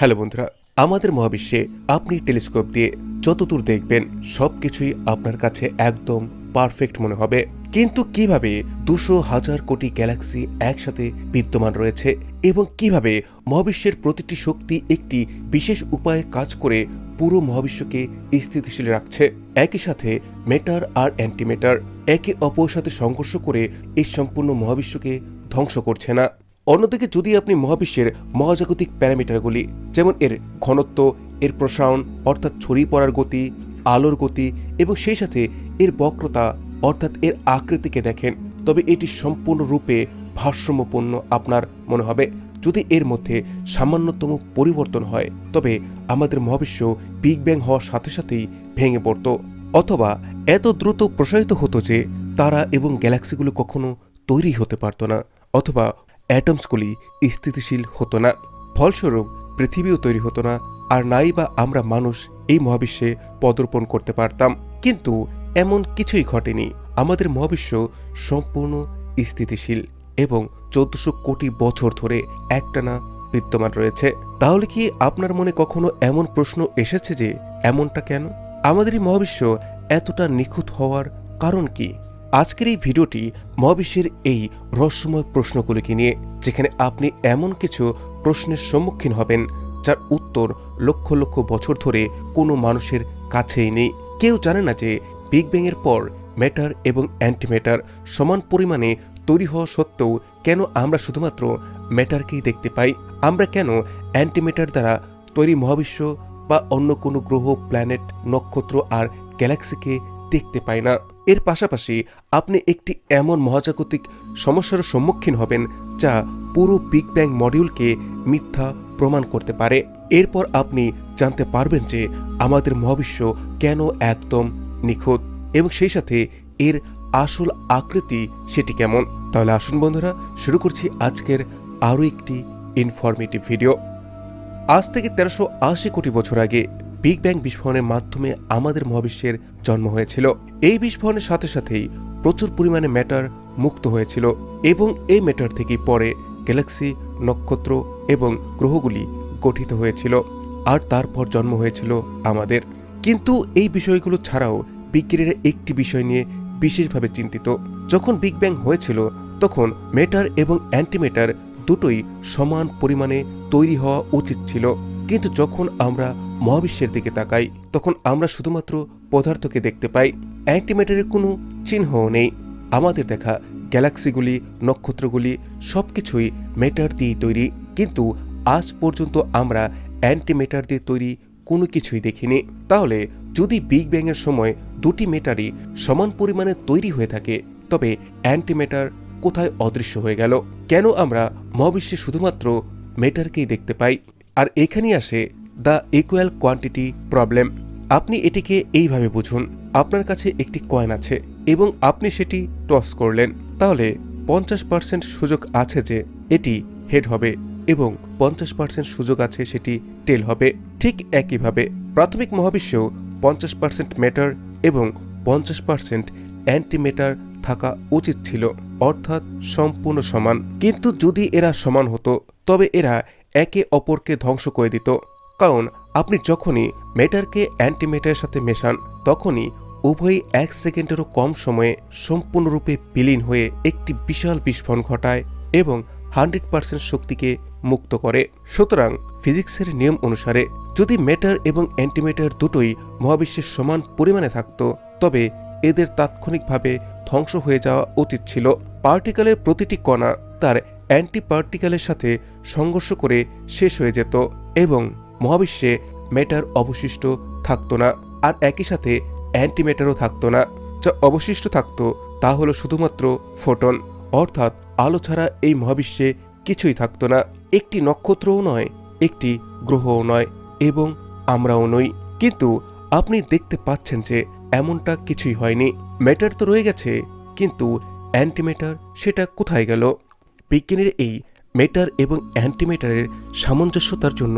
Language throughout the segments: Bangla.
হ্যালো বন্ধুরা, আমাদের মহাবিশ্বে আপনি টেলিস্কোপ দিয়ে যতদূর দেখবেন সব কিছুই আপনার কাছে একদম পারফেক্ট মনে হবে। কিন্তু কীভাবে দুশো হাজার কোটি গ্যালাক্সি একসাথে বিদ্যমান রয়েছে এবং কীভাবে মহাবিশ্বের প্রতিটি শক্তি একটি বিশেষ উপায়ে কাজ করে পুরো মহাবিশ্বকে স্থিতিশীল রাখছে? একই সাথে মেটার আর অ্যান্টিমেটার একে অপরের সাথে সংঘর্ষ করে এই সম্পূর্ণ মহাবিশ্বকে ধ্বংস করছে না। অন্যদিকে যদি আপনি মহাবিশ্বের মহাজাগতিক প্যারামিটারগুলি, যেমন এর ঘনত্ব, এর প্রসারণ, অর্থাৎ ছড়িয়ে পড়ার গতি, আলোর গতি এবং সেই সাথে এর বক্রতা, অর্থাৎ এর আকৃতিকে দেখেন, তবে এটি সম্পূর্ণরূপে ভারসাম্যপূর্ণ আপনার মনে হবে। যদি এর মধ্যে সামান্যতম পরিবর্তন হয়, তবে আমাদের মহাবিশ্ব বিগ ব্যাং হওয়ার সাথে সাথেই ভেঙে পড়ত। অথবা এত দ্রুত প্রসারিত হতো যে, তারা এবং গ্যালাক্সিগুলো কখনো তৈরি হতে পারত না, অথবা অ্যাটমসগুলি স্থিতিশীল হতো না। ফলস্বরূপ, পৃথিবীও তৈরি হতো না, আর নাই বা আমরা মানুষ এই মহাবিশ্বে পদার্পণ করতে পারতাম। কিন্তু এমন কিছুই ঘটেনি। আমাদের মহাবিশ্ব সম্পূর্ণ স্থিতিশীল এবং চোদ্দশো কোটি বছর ধরে একটানা বিদ্যমান রয়েছে। তাহলে কি আপনার মনে কখনো এমন প্রশ্ন এসেছে যে, এমনটা কেন? আমাদের এই মহাবিশ্ব এতটা নিখুঁত হওয়ার কারণ কি? আজকের এই ভিডিওটি মহাবিশ্বের এই রহস্যময় প্রশ্নগুলিকে নিয়ে, যেখানে আপনি এমন কিছু প্রশ্নের সম্মুখীন হবেন, যার উত্তর লক্ষ লক্ষ বছর ধরে কোনো মানুষের কাছেই নেই। কেউ জানে না যে বিগ ব্যাংয়ের পর ম্যাটার এবং অ্যান্টিম্যাটার সমান পরিমাণে তৈরি হওয়া সত্ত্বেও কেন আমরা শুধুমাত্র ম্যাটারকেই দেখতে পাই? আমরা কেন অ্যান্টিম্যাটার দ্বারা তৈরি মহাবিশ্ব বা অন্য কোনো গ্রহ প্ল্যানেট নক্ষত্র আর গ্যালাক্সিকে দেখতে পায় না। এর পাশাপাশি আপনি একটি এমন মহাজাগতিক সমস্যার সম্মুখীন হবেন, যা পুরো বিগ ব্যাং মডিউলকে মিথ্যা প্রমাণ করতে পারে। এরপর আপনি জানতে পারবেন যে আমাদের মহাবিশ্ব কেন একদম নিখুঁত এবং সেই সাথে এর আসল আকৃতি সেটি কেমন। তাহলে আসুন বন্ধুরা, শুরু করছি আজকের আরও একটি ইনফরমেটিভ ভিডিও আজ থেকে তেরোশো আশি কোটি বছর আগে বিগ ব্যাং বিস্ফোরণের মাধ্যমে আমাদের মহাবিশ্বের জন্ম হয়েছিল। এই বিস্ফোরণের সাথে সাথেই প্রচুর পরিমাণে ম্যাটার মুক্ত হয়েছিল এবং এই ম্যাটার থেকে পরে গ্যালাক্সি নক্ষত্র এবং গ্রহগুলি গঠিত হয়েছিল আর তারপর জন্ম হয়েছিল আমাদের। কিন্তু এই বিষয়গুলো ছাড়াও বিজ্ঞানীরা একটি বিষয় নিয়ে বিশেষভাবে চিন্তিত। যখন বিগ ব্যাং হয়েছিল, তখন মেটার এবং অ্যান্টিমেটার দুটোই সমান পরিমাণে তৈরি হওয়া উচিত ছিল। কিন্তু যখন আমরা মহাবিশ্বের দিকে তাকাই, তখন আমরা শুধুমাত্র পদার্থকে দেখতে পাই। অ্যান্টিম্যাটারের কোনো চিহ্নও নেই। আমাদের দেখা গ্যালাক্সিগুলি, নক্ষত্রগুলি, সবকিছুই মেটার দিয়েই তৈরি। কিন্তু আজ পর্যন্ত আমরা অ্যান্টিমেটার দিয়ে তৈরি কোনো কিছুই দেখিনি। তাহলে যদি বিগ ব্যাংয়ের সময় দুটি মেটারই সমান পরিমাণে তৈরি হয়ে থাকে, তবে অ্যান্টিমেটার কোথায় অদৃশ্য হয়ে গেল? কেন আমরা মহাবিশ্বে শুধুমাত্র মেটারকেই দেখতে পাই? আর এখানেই আসে দ্য ইকুয়াল কোয়ান্টিটি প্রবলেম। আপনি এটিকে এইভাবে বুঝুন। আপনার কাছে একটি কয়েন আছে এবং আপনি সেটি টস করলেন। তাহলে পঞ্চাশ পার্সেন্ট সুযোগ আছে যে এটি হেড হবে এবং পঞ্চাশ পার্সেন্ট সুযোগ আছে সেটি টেল হবে। ঠিক একইভাবে প্রাথমিক মহাবিশ্বেও পঞ্চাশ পার্সেন্ট ম্যাটার এবং পঞ্চাশ পার্সেন্ট অ্যান্টিমেটার থাকা উচিত ছিল, অর্থাৎ সম্পূর্ণ সমান। কিন্তু যদি এরা সমান হতো, তবে এরা একে অপরকে ধ্বংস করে দিত। কারণ আপনি যখনই মেটারকে অ্যান্টিমেটারের সাথে মেশান, তখনই উভয়ই এক সেকেন্ডেরও কম সময়ে সম্পূর্ণরূপে বিলীন হয়ে একটি বিশাল বিস্ফোরণ ঘটায় এবং হান্ড্রেড পার্সেন্ট শক্তিকে মুক্ত করে। সুতরাং ফিজিক্সের নিয়ম অনুসারে যদি মেটার এবং অ্যান্টিমেটার দুটোই মহাবিশ্বের সমান পরিমাণে থাকত, তবে এদের তাৎক্ষণিকভাবে ধ্বংস হয়ে যাওয়া উচিত ছিল। পার্টিকেলের প্রতিটি কণা তার অ্যান্টি পার্টিকেলের সাথে সংঘর্ষ করে শেষ হয়ে যেত এবং মহাবিশ্বে ম্যাটার অবশিষ্ট থাকতো না, আর একই সাথে অ্যান্টিম্যাটারও থাকতো না। যা অবশিষ্ট থাকতো তা হলো শুধুমাত্র ফোটন অর্থাৎ আলো ছাড়া এই মহাবিশ্বে কিছুই থাকতো না। একটি নক্ষত্রও নয়, একটি গ্রহও নয়, এবং আমরাও নই। কিন্তু আপনি দেখতে পাচ্ছেন যে এমনটা কিছুই হয়নি। ম্যাটার তো রয়ে গেছে, কিন্তু অ্যান্টিম্যাটার সেটা কোথায় গেল? বিজ্ঞানীর এই মেটার এবং অ্যান্টিমেটারের সামঞ্জস্যতার জন্য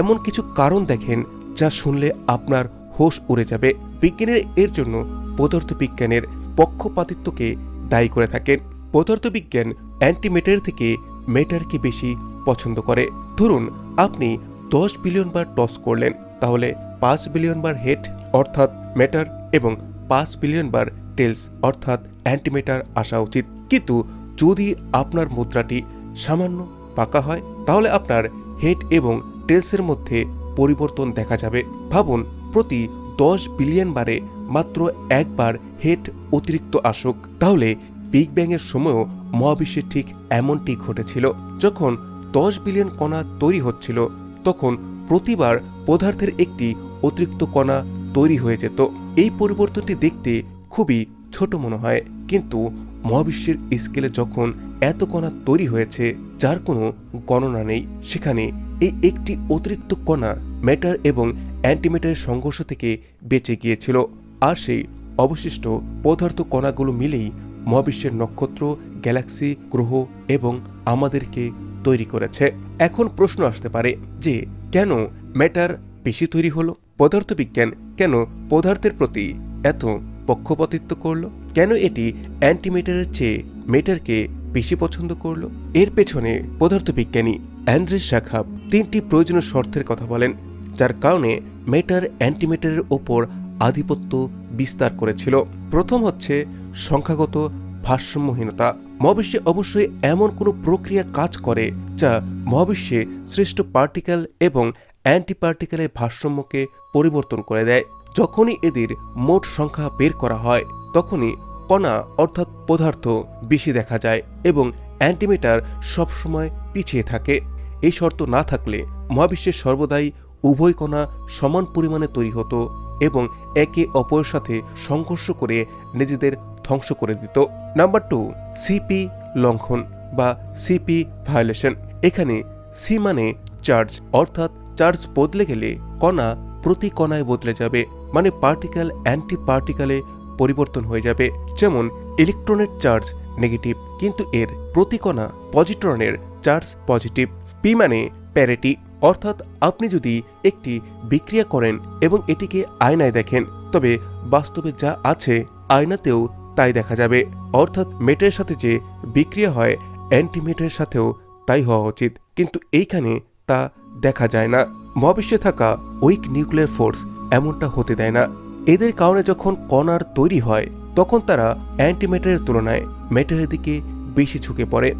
এমন কিছু কারণ দেখেন যা শুনলে আপনার হোশ উড়ে যাবে। বিজ্ঞানের এর জন্য পদার্থবিজ্ঞানের পক্ষপাতিত্বকে দায়ী করে থাকেন। পদার্থবিজ্ঞান অ্যান্টিমেটার থেকে মেটারকে বেশি পছন্দ করে। ধরুন, আপনি দশ বিলিয়ন বার টস করলেন, তাহলে পাঁচ বিলিয়ন বার হেড, অর্থাৎ ম্যাটার এবং পাঁচ বিলিয়ন বার টেলস, অর্থাৎ অ্যান্টিমেটার আসা উচিত। কিন্তু যদি আপনার মুদ্রাটি সামান্য পাকা হয়, তাহলে আপনার হেড এবং টেলসের মধ্যে পরিবর্তন দেখা যাবে। ভাবুন, প্রতি দশ বিলিয়ন বারে মাত্র একবার হেড অতিরিক্ত আসুক। তাহলে বিগ ব্যাংয়ের সময়ও মহাবিশ্বে ঠিক এমনটি ঘটেছিল। যখন দশ বিলিয়ন কণা তৈরি হচ্ছিল, তখন প্রতিবার পদার্থের একটি অতিরিক্ত কণা তৈরি হয়ে যেত। এই পরিবর্তনটি দেখতে খুবই ছোট মনে হয়। কিন্তু মহাবিশ্বের স্কেলে যখন এত কণা তৈরি হয়েছে, যার কোনো গণনা নেই। সেখানে এই একটি অতিরিক্ত কণা ম্যাটার এবং অ্যান্টিম্যাটারের সংঘর্ষ থেকে বেঁচে গিয়েছিল, আর সেই অবশিষ্ট পদার্থ কণাগুলো মিলেই মহাবিশ্বের নক্ষত্র, গ্যালাক্সি, গ্রহ এবং আমাদেরকে তৈরি করেছে। এখন প্রশ্ন আসতে পারে যে, কেন ম্যাটার বেশি তৈরি হলো? পদার্থবিজ্ঞান কেন পদার্থের প্রতি এত পক্ষপাতিত্ব করল? কেন এটি অ্যান্টিমেটারের চেয়ে মেটারকে বেশি পছন্দ করল? এর পেছনে পদার্থবিজ্ঞানী অ্যান্ড্রেস শাখাব তিনটি প্রয়োজনীয় শর্তের কথা বলেন, যার কারণে মেটার অ্যান্টিমেটারের ওপর আধিপত্য বিস্তার করেছিল। প্রথম হচ্ছে সংখ্যাগত ভারসাম্যহীনতা। মহাবিশ্বে অবশ্যই এমন কোনো প্রক্রিয়া কাজ করে যা মহাবিশ্বে শ্রেষ্ঠ পার্টিকেল এবং অ্যান্টি পার্টিকেলের ভারসাম্যকে পরিবর্তন করে দেয়। যখনই এদের মোট সংখ্যা বের করা হয়, তখনই কণা অর্থাৎ পদার্থ বেশি দেখা যায় এবং অ্যান্টিমিটার সবসময় পিছিয়ে থাকে। এই শর্ত না থাকলে মহাবিশ্বের সর্বদাই উভয় কণা সমান পরিমাণে তৈরি হতো এবং একে অপরের সাথে সংঘর্ষ করে নিজেদের ধ্বংস করে দিত। নাম্বার টু সিপি লঙ্ঘন বা সিপি ভায়োলেশন এখানে সি মানে চার্জ অর্থাৎ চার্জ বদলে গেলে কণা প্রতি কণায় বদলে যাবে মানে পার্টিকেল অ্যান্টি পার্টিকেলে পরিবর্তন হয়ে যাবে। যেমন ইলেকট্রনের চার্জ নেগেটিভ কিন্তু এর প্রতি কণা পজিট্রনের চার্জ পজিটিভ পি মানে প্যারেটি, অর্থাৎ আপনি যদি একটি বিক্রিয়া করেন এবং এটিকে আয়নায় দেখেন, তবে বাস্তবে যা আছে আয়নাতেও তাই দেখা যাবে। অর্থাৎ মেটের সাথে যে বিক্রিয়া হয় অ্যান্টিমেটের সাথেও তাই হওয়া উচিত। কিন্তু এইখানে তা দেখা যায় না। মহাবিশ্বে থাকা উইক নিউক্লিয়ার ফোর্স এমনটা হতে দেয় না। এদের কারণে যখন কণার তৈরি হয়, তখন তারা অ্যান্টিমেটারের তুলনায় মেটারের দিকে বেশি ঝুঁকে পড়ে।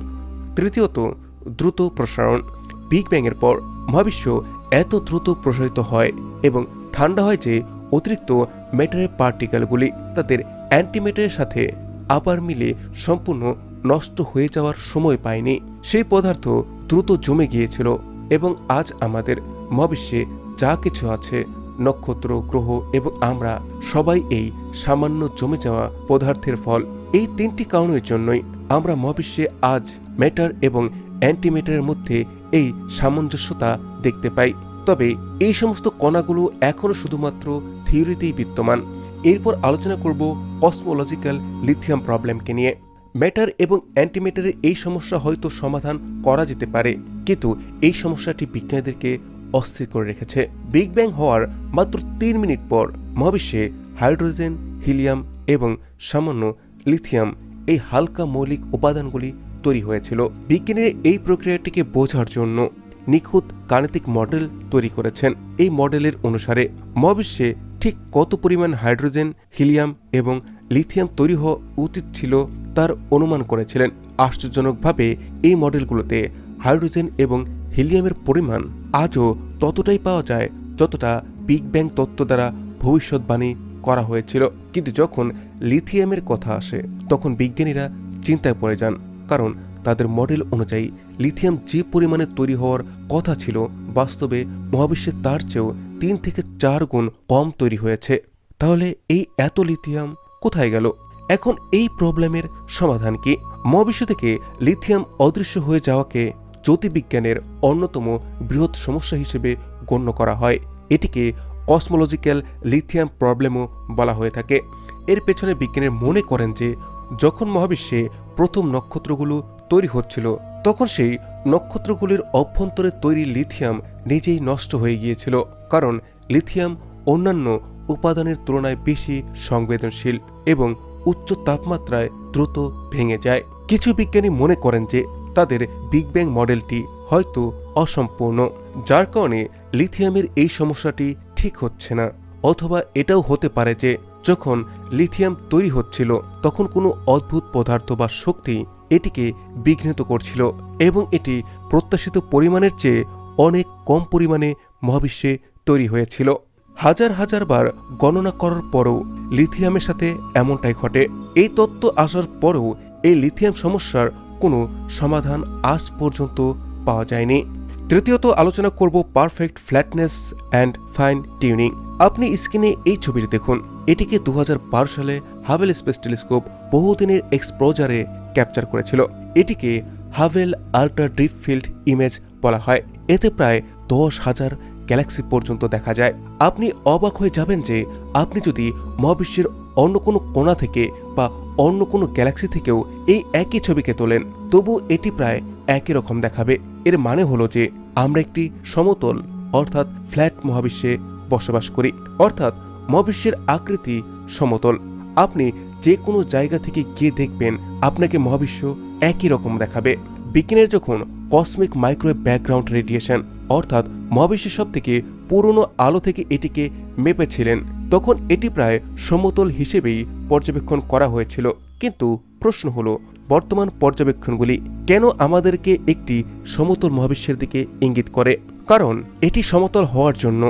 তৃতীয়ত দ্রুত প্রসারণ। বিগ ব্যাংয়ের পর মহাবিশ্ব এত দ্রুত প্রসারিত হয় এবং ঠান্ডা হয় যে অতিরিক্ত মেটারের পার্টিকেলগুলি তাদের অ্যান্টিমেটারের সাথে আবার মিলে সম্পূর্ণ নষ্ট হয়ে যাওয়ার সময় পায়নি। সেই পদার্থ দ্রুত জমে গিয়েছিল এবং আজ আমাদের মহাবিশ্বে যা কিছু আছে, নক্ষত্র, গ্রহ এবং আমরা সবাই এই সামান্য জমে যাওয়া পদার্থের ফল। এই তিনটি কারণের জন্যই আমরা মহাবিশ্বে আজ ম্যাটার এবং অ্যান্টিমেটারের মধ্যে এই সামঞ্জস্যতা দেখতে পাই। তবে এই সমস্ত কণাগুলো এখনও শুধুমাত্র থিওরিতেই বিদ্যমান। এরপর আলোচনা করব কসমোলজিক্যাল লিথিয়াম প্রবলেমকে নিয়ে। ম্যাটার এবং অ্যান্টিমেটারের এই সমস্যা হয়তো সমাধান করা যেতে পারে, কিন্তু এই সমস্যাটি বিজ্ঞানীদেরকে অস্থির করে রেখেছে। বিগ ব্যাং হওয়ার মাত্র তিন মিনিট পর মহাবিশ্বে হাইড্রোজেন, হিলিয়াম এবং সামান্য লিথিয়াম এই হালকা মৌলিক উপাদানগুলি তৈরি হয়েছিল। বিজ্ঞানীরা এই প্রক্রিয়াটিকে বোঝার জন্য নিখুঁত গাণিতিক মডেল তৈরি করেছেন। এই মডেলের অনুসারে মহাবিশ্বে ঠিক কত পরিমাণ হাইড্রোজেন, হিলিয়াম এবং লিথিয়াম তৈরি হওয়া উচিত ছিল তার অনুমান করেছিলেন। আশ্চর্যজনকভাবে এই মডেলগুলোতে হাইড্রোজেন এবং হিলিয়ামের পরিমাণ আজও ততটাই পাওয়া যায় যতটা বিগ ব্যাং তত্ত্ব দ্বারা ভবিষ্যৎবাণী করা হয়েছিল। কিন্তু যখন লিথিয়ামের কথা আসে, তখন বিজ্ঞানীরা চিন্তায় পড়ে যান। কারণ তাদের মডেল অনুযায়ী লিথিয়াম যে পরিমাণে তৈরি হওয়ার কথা ছিল, বাস্তবে মহাবিশ্বে তার চেয়েও তিন থেকে চার গুণ কম তৈরি হয়েছে। তাহলে এই এত লিথিয়াম কোথায় গেল? এখন এই প্রবলেমের সমাধান কি? মহাবিশ্ব থেকে লিথিয়াম অদৃশ্য হয়ে যাওয়াকে জ্যোতির্বিজ্ঞানের অন্যতম বৃহৎ সমস্যা হিসেবে গণ্য করা হয়। এটিকে কসমোলজিক্যাল লিথিয়াম প্রবলেমও বলা হয়ে থাকে। এর পেছনে বিজ্ঞানীর মনে করেন যে যখন মহাবিশ্বে প্রথম নক্ষত্রগুলো তৈরি হচ্ছিল, তখন সেই নক্ষত্রগুলির অভ্যন্তরে তৈরি লিথিয়াম নিজেই নষ্ট হয়ে গিয়েছিল, কারণ লিথিয়াম অন্যান্য উপাদানের তুলনায় বেশি সংবেদনশীল এবং উচ্চ তাপমাত্রায় দ্রুত ভেঙে যায়। কিছু বিজ্ঞানী মনে করেন যে তাদের বিগ ব্যাং মডেলটি হয়তো অসম্পূর্ণ, যার কারণে লিথিয়ামের এই সমস্যাটি ঠিক হচ্ছে না, অথবা এটাও হতে পারে যে যখন লিথিয়াম তৈরি হচ্ছিল, তখন কোনো অদ্ভুত পদার্থ বা শক্তি এটিকে বিঘ্নিত করছিল এবং এটি প্রত্যাশিত পরিমাণের চেয়ে অনেক কম পরিমাণে মহাবিশ্বে তৈরি হয়েছিল। হাজার হাজার বার গণনা করার পরও লিথিয়ামের সাথে এমনটাই ঘটে। এই তত্ত্ব আসার পরেও এই লিথিয়াম সমস্যার কোনো সমাধান আজ পর্যন্ত পাওয়া যায়নি। তৃতীয়ত আলোচনা করব perfect flatness and fine tuning আপনি স্ক্রিনে এই ছবিটি দেখুন। এটিকে দু হাজার বারো সালে হাভেল স্পেস টেলিস্কোপ বহুদিনের এক্সপ্লোজারে ক্যাপচার করেছিল। এটিকে Hubble ultra deep field image বলা হয়। এতে প্রায় দশ হাজার গ্যালাক্সি পর্যন্ত দেখা যায়। আপনি অবাক হয়ে যাবেন যে আপনি যদি মহাবিশ্বের অন্য কোনো কোণা থেকে বা অন্য কোনো গ্যালাক্সি থেকেও এই একই ছবিকে তোলেন তবু এটি প্রায় একই রকম দেখাবে। এর মানে হলো যে আমরা একটি সমতল, অর্থাৎ ফ্ল্যাট মহাবিশ্বে বসবাস করি। অর্থাৎ মহাবিশ্বের আকৃতি সমতল। আপনি যে কোনো জায়গা থেকে গিয়ে দেখবেন আপনাকে মহাবিশ্ব একই রকম দেখাবে। বিজ্ঞানের যখন কসমিক মাইক্রোওয়েভ ব্যাকগ্রাউন্ড রেডিয়েশন অর্থাৎ মহাবিশ্বের সব থেকে পুরনো আলো থেকে এটিকে মেপেছিলেন, তখন এটি প্রায় সমতল হিসেবেই পর্যবেক্ষণ করা হয়েছিল। কিন্তু প্রশ্ন হলো বর্তমান পর্যবেক্ষণগুলি কেন আমাদেরকে একটি সমতল মহাবিশ্বের দিকে ইঙ্গিত করে? কারণ এটি সমতল হওয়ার জন্য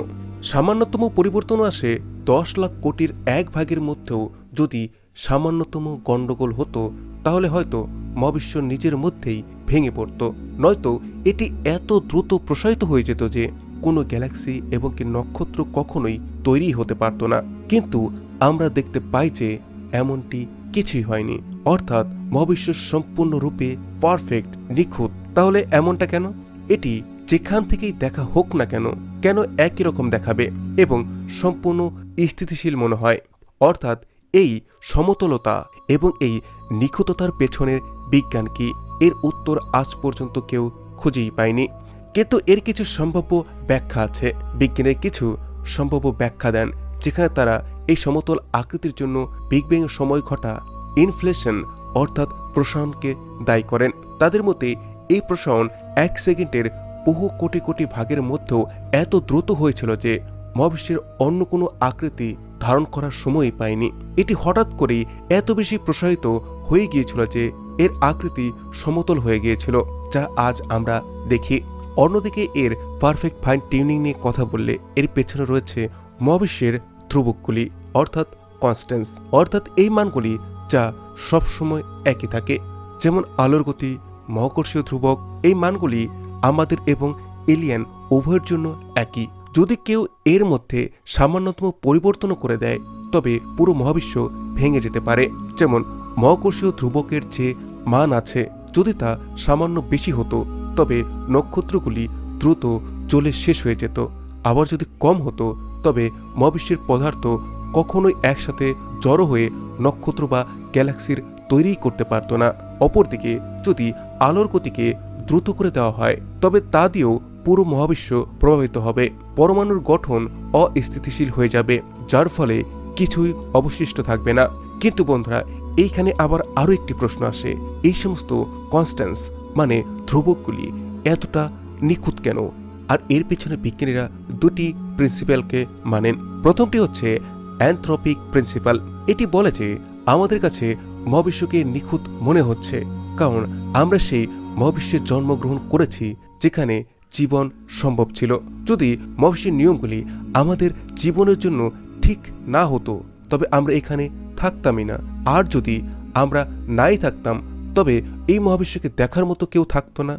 সামান্যতম পরিবর্তন আসে দশ লাখ কোটির এক ভাগের মধ্যেও। যদি সামান্যতম গণ্ডগোল হতো, তাহলে হয়তো মহাবিশ্ব নিজের মধ্যেই ভেঙে পড়ত। নয়তো এটি এত দ্রুত প্রসারিত হয়ে যেত যে কোনো গ্যালাক্সি এবং কি নক্ষত্র কখনোই তৈরি হতে পারত না। কিন্তু আমরা দেখতে পাই যে এমনটি কিছুই হয়নি। অর্থাৎ মহাবিশ্ব সম্পূর্ণরূপে পারফেক্ট নিখুঁত। তাহলে এমনটা কেন? এটি যেখান থেকেই দেখা হোক না কেন কেন একই রকম দেখাবে এবং সম্পূর্ণ স্থিতিশীল মনে হয়। অর্থাৎ এই সমতলতা এবং এই নিখুঁততার পেছনের বিজ্ঞান কি? এর উত্তর আজ পর্যন্ত কেউ খুঁজেই পায়নি। কিন্তু এর কিছু সম্ভাব্য ব্যাখ্যা আছে। বিজ্ঞানের কিছু সম্ভাব্য ব্যাখ্যা দেন, যেখানে তারা এই সমতল আকৃতির জন্য বিগ ব্যাং সময় ঘটা ইনফ্লেশন অর্থাৎ প্রসারণকে দায়ী করেন। তাদের মতে, এই প্রসারণ এক সেকেন্ডের বহু কোটি কোটি ভাগের মধ্যেও এত দ্রুত হয়েছিল যে মহাবিশ্বের অন্য কোনো আকৃতি ধারণ করার সময়ই পায়নি। এটি হঠাৎ করেই এত বেশি প্রসারিত হয়ে গিয়েছিল যে এর আকৃতি সমতল হয়ে গিয়েছিল, যা আজ আমরা দেখি। অন্যদিকে এর পারফেক্ট ফাইন টিউনিং নিয়ে কথা বললে এর পেছনে রয়েছে মহাবিশ্বের ধ্রুবকগুলি অর্থাৎ কনস্ট্যান্স অর্থাৎ এই মানগুলি যা সবসময় একই থাকে। যেমন আলোর গতি, মহাকর্ষীয় ধ্রুবক, এই মানগুলি আমাদের এবং এলিয়ান উভয়ের জন্য একই। যদি কেউ এর মধ্যে সামান্যতম পরিবর্তনও করে দেয়, তবে পুরো মহাবিশ্ব ভেঙে যেতে পারে। যেমন মহাকর্ষীয় ধ্রুবকের যে মান আছে, যদি তা সামান্য বেশি হতো, তবে নক্ষত্রগুলি দ্রুত জ্বলে শেষ হয়ে যেত। আবার যদি কম হতো, তবে মহাবিশ্বের পদার্থ কখনোই একসাথে জড়ো হয়ে নক্ষত্র বা গ্যালাক্সির তৈরি করতে পারত না। অপরদিকে যদি আলোর গতিকে দ্রুত করে দেওয়া হয়, তবে তা দিয়েও পুরো মহাবিশ্ব প্রভাবিত হবে। পরমাণুর গঠন অস্থিতিশীল হয়ে যাবে, যার ফলে কিছুই অবশিষ্ট থাকবে না। কিন্তু বন্ধুরা, এইখানে আবার আরও একটি প্রশ্ন আসে। এই সমস্ত কনস্ট্যান্স মানে ধ্রুবকগুলি এতটা নিখুঁত কেন? আর এর পিছনে বিজ্ঞানীরা দুটি প্রিন্সিপালকে মানেন। প্রথমটি হচ্ছে অ্যান্থ্রপিক প্রিন্সিপাল এটি বলে যে আমাদের কাছে মহাবিশ্বকে নিখুঁত মনে হচ্ছে, কারণ আমরা সেই মহাবিশ্বে জন্মগ্রহণ করেছি যেখানে জীবন সম্ভব ছিল। যদি মহাবিশ্বের নিয়মগুলি আমাদের জীবনের জন্য ঠিক না হতো, তবে আমরা এখানে থাকতামই না। আর যদি আমরা নাই থাকতাম, তবে এই মহাবিশ্বকে দেখার মতো কেউ থাকতো না।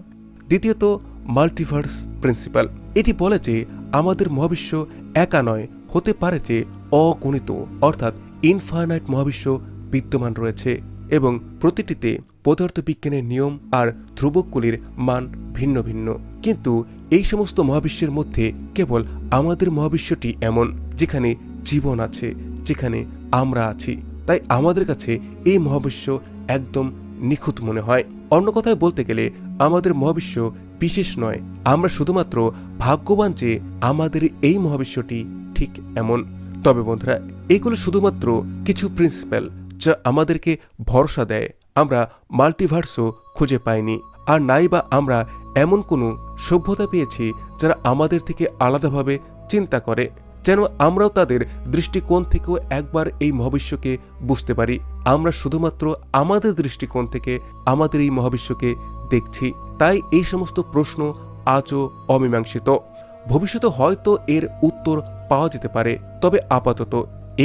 দ্বিতীয়ত, মাল্টিভার্স প্রিন্সিপাল। এটি বলে যে আমাদের মহাবিশ্ব একা নয়, হতে পারে যে অগণিত, অর্থাৎ ইনফাইনাইট মহাবিশ্ব বিদ্যমান রয়েছে এবং প্রতিটিতে পদার্থবিজ্ঞানের নিয়ম আর ধ্রুবকগুলির মান ভিন্ন ভিন্ন। কিন্তু এই সমস্ত মহাবিশ্বের মধ্যে কেবল আমাদের মহাবিশ্বটি এমন, যেখানে জীবন আছে, যেখানে আমরা আছি। তাই আমাদের কাছে এই মহাবিশ্ব একদম নিখুঁত মনে হয়। অন্য কথায় বলতে গেলে, আমাদের মহাবিশ্ব বিশেষ নয়। আমরা শুধুমাত্র ভাগ্যবান যে আমাদের এই মহাবিশ্বটি ঠিক এমন। তবে বন্ধুরা, এগুলো শুধুমাত্র কিছু প্রিন্সিপাল যা আমাদেরকে ভরসা দেয়। আমরা মাল্টিভার্সও খুঁজে পাইনি। আর নাই বা আমরা এমন কোনো সভ্যতা পেয়েছি যারা আমাদের থেকে আলাদাভাবে চিন্তা করে, যেন আমরাও তাদের দৃষ্টিকোণ থেকেও একবার এই মহাবিশ্বকে বুঝতে পারি। আমরা শুধুমাত্র আমাদের দৃষ্টিকোণ থেকে আমাদের এই মহাবিশ্বকে দেখছি। তাই এই সমস্ত প্রশ্ন আজও অমীমাংসিত। ভবিষ্যতে হয়তো এর উত্তর পাওয়া যেতে পারে, তবে আপাতত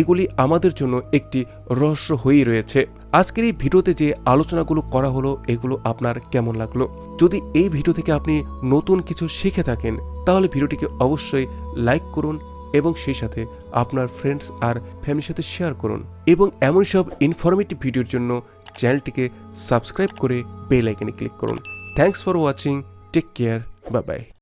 এগুলি আমাদের জন্য একটি রহস্য হয়েই রয়েছে। আজকের এই ভিডিওতে যে আলোচনাগুলো করা হলো, এগুলো আপনার কেমন লাগল? যদি এই ভিডিও থেকে আপনি নতুন কিছু শিখে থাকেন, তাহলে ভিডিওটিকে অবশ্যই লাইক করুন এবং সেই সাথে আপনার ফ্রেন্ডস আর ফ্যামিলির সাথে শেয়ার করুন। এবং এমন সব ইনফরমেটিভ ভিডিওর জন্য চ্যানেলটিকে সাবস্ক্রাইব করে বেল আইকনে ক্লিক করুন। Thanks for watching take care bye bye